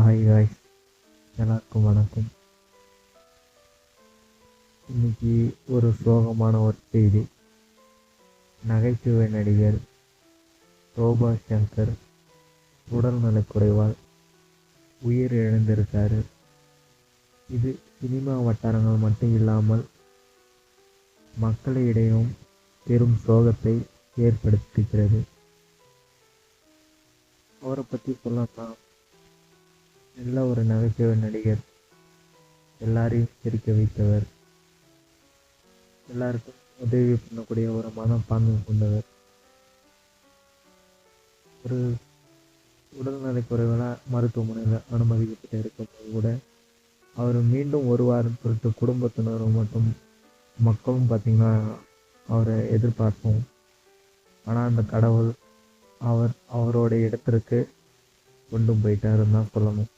Hi guys எல்லாருக்கும் வணக்கம். இன்னைக்கு ஒரு சோகமான ஒரு செய்தி. நகைச்சுவை நடிகர் சோபா சங்கர் உடல்நலக்குறைவால் உயிர் இழந்திருக்காரு இது சினிமா வட்டாரங்கள் மட்டும் இல்லாமல் மக்களிடையும் பெரும் சோகத்தை ஏற்படுத்துகிறது. அவரை பற்றி சொல்லலாம் நல்ல ஒரு நகைச்சுவை நடிகர். எல்லாரையும் சிரிக்க வைத்தவர். எல்லாருக்கும் உதவி பண்ணக்கூடிய ஒரு மனப்பான்மை கொண்டவர். ஒரு உடல்நலை குறைவால் மருத்துவமனையில் அனுமதிக்கப்பட்டு இருக்கும்போது கூட அவர் மீண்டும் ஒரு வாரம் பொருட்டு குடும்பத்தினரும் மற்றும் மக்களும் பார்த்திங்கன்னா அவரை எதிர்பார்ப்போம். ஆனால் அந்த கடவுள் அவர் அவரோட இடத்திற்கு கொண்டு போயிட்டாருன்னு தான் சொல்லணும்.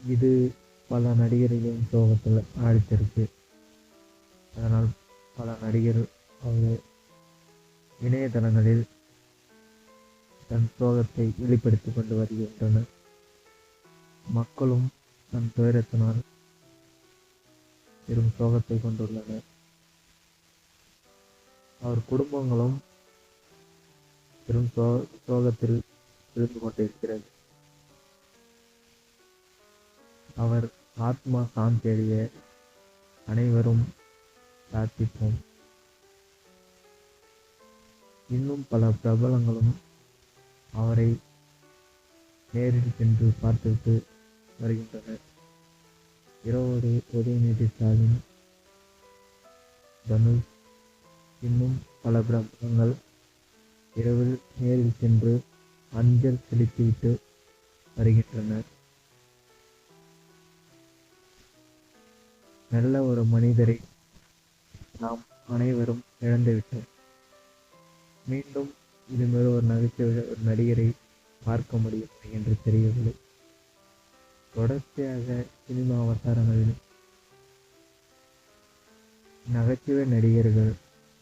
இது பல நடிகர்களின் சோகத்தில் ஆடித்திருக்கு. அதனால் பல நடிகர் அவர் இணையதளங்களில் தன் சோகத்தை வெளிப்படுத்தி கொண்டு வருகின்றனர். மக்களும் தன் துயரத்தினால் பெரும் சோகத்தை கொண்டுள்ளனர். அவர் குடும்பங்களும் பெரும் சோ சோகத்தில் இருந்து கொண்டிருக்கிறது. அவர் ஆத்மா சாந்தி அடைய அனைவரும் பிரார்த்திப்போம். இன்னும் பல பிரபலங்களும் அவரை நேரில் சென்று பார்த்துவிட்டு வருகின்றனர். இரவோடு உதயநிதி ஸ்டாலின் தனுஷ் இன்னும் பல பிரபலங்கள் இரவில் நேரில் சென்று அஞ்சல் செலுத்திவிட்டு வருகின்றனர். நல்ல ஒரு மனிதரை நாம் அனைவரும் இழந்துவிட்டோம். மீண்டும் இதுமாரி ஒரு நகைச்சுவை ஒரு நடிகரை பார்க்க முடியும் என்று தெரியவில்லை. தொடர்ச்சியாக சினிமா வட்டாரங்களில் நகைச்சுவை நடிகர்கள்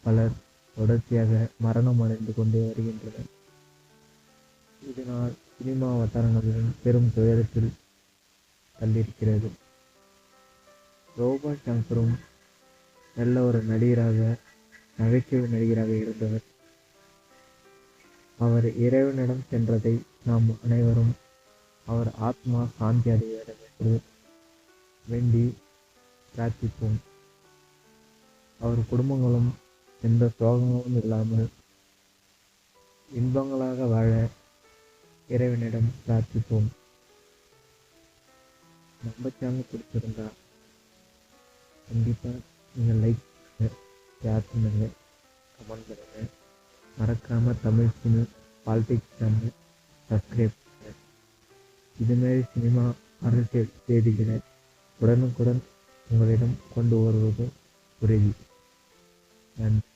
பலர் தொடர்ச்சியாக மரணம் அடைந்து கொண்டே வருகின்றனர். இதனால் சினிமா வட்டாரங்களில் பெரும் துயரத்தில் தள்ளியிருக்கிறது. ரோபா சங்கரும் நல்ல ஒரு நடிகராக நகைச்சுவை நடிகராக இருந்தவர். அவர் இறைவனிடம் சென்றதை நாம் அனைவரும் அவர் ஆத்மா சாந்தி அடைய என்று வேண்டி பிரார்த்திப்போம். அவர் குடும்பங்களும் எந்த சோகங்களும் இல்லாமல் இன்பங்களாக வாழ இறைவனிடம் பிரார்த்திப்போம். நம்ம சேனல் பிடிச்சிருந்தா கண்டிப்பாக நீங்கள் லைக் ஷேர் பண்ணுங்கள் கமெண்ட் பண்ணுங்கள் மறக்காமல் Tamil cine politics channel subscribe பண்ணுங்கள் இதுமாரி சினிமா அரசியல் செய்திகளை உடனுக்குடன் உங்களிடம் கொண்டு வருவது உறுதி நன்றி.